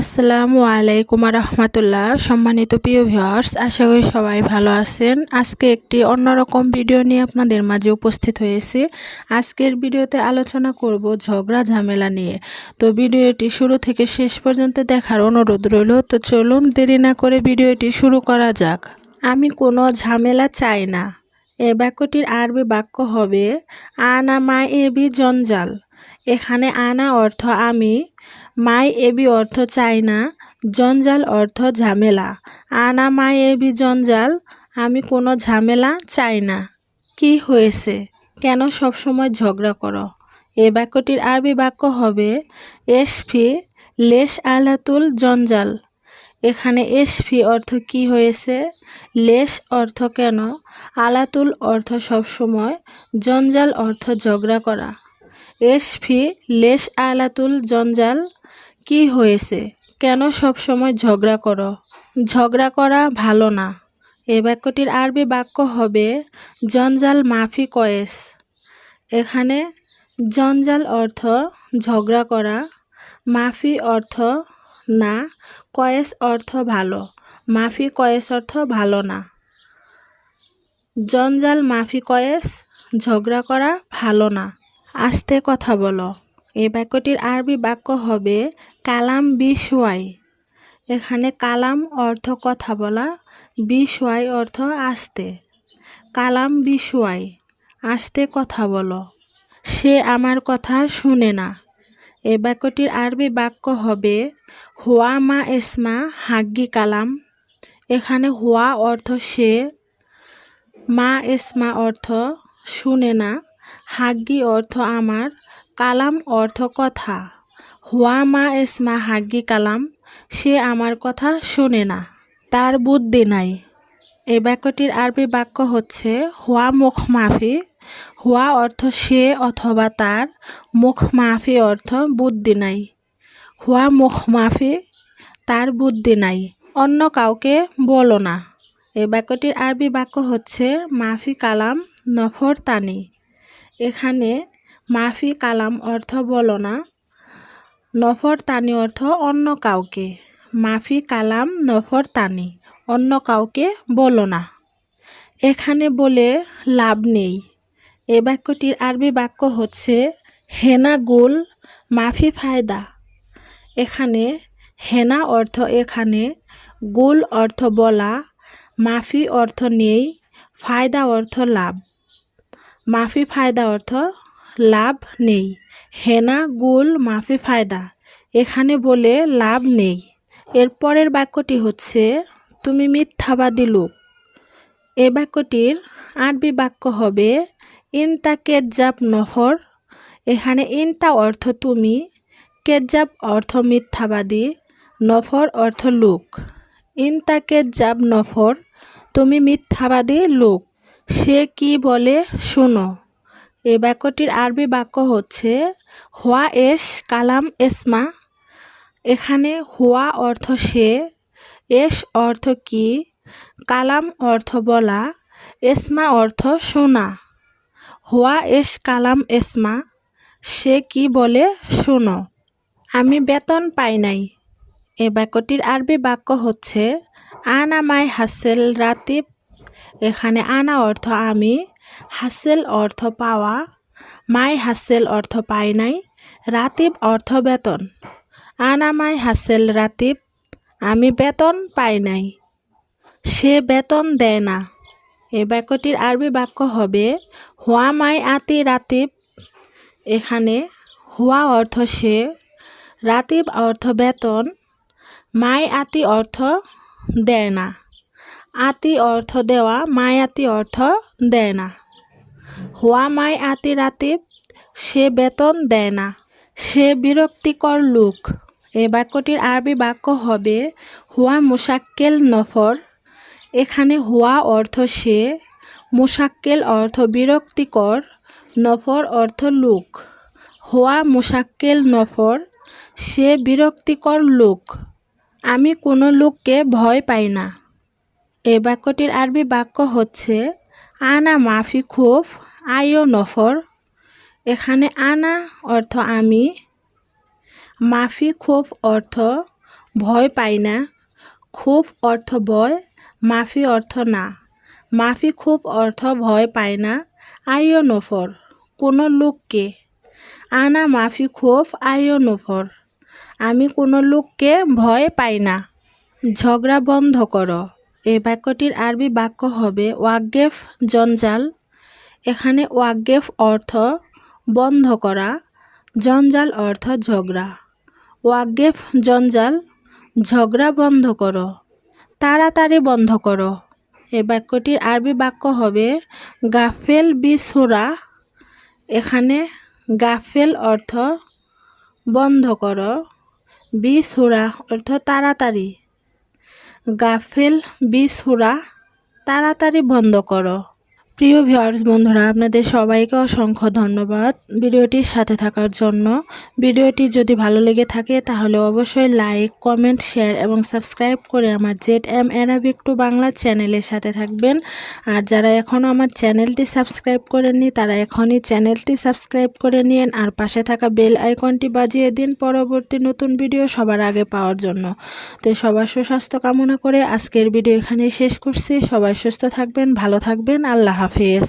আসসালামু আলাইকুম রহমতুল্লাহ সম্মানিত প্রিয় ভিউয়ার্স, আশা করি সবাই ভালো আছেন। আজকে একটি অন্যরকম ভিডিও নিয়ে আপনাদের মাঝে উপস্থিত হয়েছি। আজকের ভিডিওতে আলোচনা করব ঝগড়া ঝামেলা নিয়ে। তো ভিডিওটি শুরু থেকে শেষ পর্যন্ত দেখার অনুরোধ রইল। তো চলুন দেরি না করে ভিডিওটি শুরু করা যাক। আমি কোনো ঝামেলা চাই না। এ বাক্যটির আরবি বাক্য হবে, আনা মা এবি জঞ্জাল। এখানে আনা অর্থ আমি, মাই এবি অর্থ চাই না জঞ্জাল অর্থ ঝামেলা। আনা মাই এবি জঞ্জাল, আমি কোনো ঝামেলা চাই না কি হয়েছে? কেন সবসময় ঝগড়া করো? এ বাক্যটির আরবি বাক্য হবে, এসফি লেশ আলাতুল জঞ্জাল। এখানে এসফি অর্থ কি হয়েছে? লেশ অর্থ কেন? আলাতুল অর্থ সবসময় জঞ্জাল অর্থ ঝগড়া করা। এসফি লেশ আলাতুল জঞ্জাল, কি হয়েছে? কেন সব সময় ঝগড়া করো? ঝগড়া করা ভালো না। এ বাক্যটির আরবি বাক্য হবে, জঞ্জাল মাফি কয়েস। এখানে জঞ্জাল অর্থ ঝগড়া করা, মাফি অর্থ না, কয়েস অর্থ ভালো, মাফি কয়েস অর্থ ভালো না। জঞ্জাল মাফি কয়েস, ঝগড়া করা ভালো না। আস্তে কথা বলো। এই বাক্যটির আরবি বাক্য হবে কালাম বিশওয়াই এখানে কালাম অর্থ কথা বলা বিশওয়াই অর্থ আস্তে। কালাম বিশওয়াই আস্তে কথা বলো। সে আমার কথা শুনে না। এ বাক্যটির আরবি বাক্য হবে, হুয়া মা এসমা হাগ্গি কালাম। এখানে হুয়া অর্থ সে, মা এসমা অর্থ শুনে না। হাগ্গি অর্থ আমার, কালাম অর্থ কথা। হুয়া মা এসমা হাগ্গি কালাম, সে আমার কথা শোনে না, তার বুদ্ধি নাই। এই বাক্যটির আরবি বাক্য হচ্ছে, হুয়া মুখ মাফি, হুয়া অর্থ সে অথবা তার, মুখ মাফি অর্থ বুদ্ধি নাই। হুয়া মুখ মাফি, তার বুদ্ধি নাই, অন্য কাউকে বলো না। এই বাক্যটির আরবি বাক্য হচ্ছে, মাফি কালাম নফর তানি এখানে মাফি কালাম অর্থ বলো না, নফর তানি অর্থ অন্য কাউকে। মাফি কালাম, নফর তানি, অন্য কাউকে বলো না। এখানে বলে লাভ নেই। এ বাক্যটির আরবি বাক্য হচ্ছে হেনা গুল, মাফি ফায়দা। এখানে হেনা অর্থ এখানে, গুল অর্থ বলা, মাফি অর্থ নেই, ফায়দা অর্থ লাভ। মাফি ফায়দা অর্থ লাভ নেই। হেনা গুল মাফি ফায়দা। এখানে বলে লাভ নেই। এর পরের বাক্যটি হচ্ছে, তুমি মিথ্যাবাদী লোক। এ বাক্যটির আরবি বাক্য হবে ইনতা কেজাব নফর। এখানে ইনতা অর্থ তুমি কেজাব অর্থ মিথ্যাবাদী, নফর অর্থ লোক। ইনতা কেজাব নফর, তুমি মিথ্যাবাদী লোক। সে কি বলে? শোনো, এ বাক্যটির আরবি বাক্য হচ্ছে, হোয়া এস কালাম এসমা। এখানে হোয়া অর্থ সে, এস অর্থ কি, কালাম অর্থ বলা, এসমা অর্থ শোনা। হোয়া এস কালাম এসমা। সে কি বলে? শোনো, আমি বেতন পাই নাই। এ বাক্যটির আরবি বাক্য হচ্ছে, আনা মাই হাসেল রাতিব এখানে আনা অর্থ আমি, হাসেল অর্থ পাওয়া, মাই হাসেল অর্থ পাই নাই, রাতিব অর্থ বেতন। আনা মাই হাসেল রাতিব, আমি বেতন পাই নাই। সে বেতন দেয় না। এ বাক্যটির আরবি বাক্য হবে, হুয়া মাই আতি রাতিব। এখানে হুয়া অর্থ সে, রাতিব অর্থ বেতন, মাই আতি অর্থ দেয় না। অর্থ দেওয়া মায়াতি অর্থ দেয় না। হুয়া মাই আতি রাতিব সে বেতন দেয় না। সে বিরক্তিকর লোক, এ বাক্যটির আরবি বাক্য হবে হুয়া মুসাক্কেল নফর এখানে হুয়া অর্থ সে মুসাক্কেল অর্থ বিরক্তিকর নফর অর্থ লোক। হুয়া মুসাক্কেল নফর সে বিরক্তিকর লোক। আমি কোনো লোককে ভয় পাই না। এ বাক্যটির আরবি বাক্য হচ্ছে, আনা মাফি খুফ আয়ো নফর। এখানে আনা অর্থ আমি মাফি খুফ অর্থ ভয় পাই না খুব অর্থ ভয় মাফি অর্থ না মাফি খুব অর্থ ভয় পায় না আইও নফর কোনো লোককে আনা মাফি খুব আইও নফর আমি কোনো লোককে ভয় পাই না ঝগড়া বন্ধ করো এই বাক্যটির আরবি বাক্য হবে ওয়াগেফ জঞ্জাল। এখানে ওয়াগেফ অর্থ বন্ধ করা, জঞ্জাল অর্থ ঝগড়া। ওয়াগেফ জঞ্জাল, ঝগড়া বন্ধ করো, তাড়াতাড়ি বন্ধ করো। এই বাক্যটির আরবি বাক্য হবে গাফেল বিসুরা এখানে গাফেল অর্থ বন্ধ করো বিসুরা অর্থ তাড়াতাড়ি। গাফেল বিসুরা তাড়াতাড়ি বন্ধ করো। প্রিয় ভিউয়ার্স, বন্ধুরা, আপনাদের সবাইকে অসংখ্য ধন্যবাদ ভিডিওটির সাথে থাকার জন্য। ভিডিওটি যদি ভালো লেগে থাকে, তাহলে অবশ্যই লাইক, কমেন্ট, শেয়ার এবং সাবস্ক্রাইব করে আমার Z M Arabic to Bangla চ্যানেলের সাথে থাকবেন। আর যারা এখনও আমার চ্যানেলটি সাবস্ক্রাইব করেননি, তারা এখনই চ্যানেলটি সাবস্ক্রাইব করে নিন আর পাশে থাকা বেল আইকনটি বাজিয়ে দিন পরবর্তী নতুন ভিডিও সবার আগে পাওয়ার জন্য। তো সবার সুস্বাস্থ্য কামনা করে আজকের ভিডিও এখানেই শেষ করছি। সবাই সুস্থ থাকবেন, ভালো থাকবেন। আল্লাহ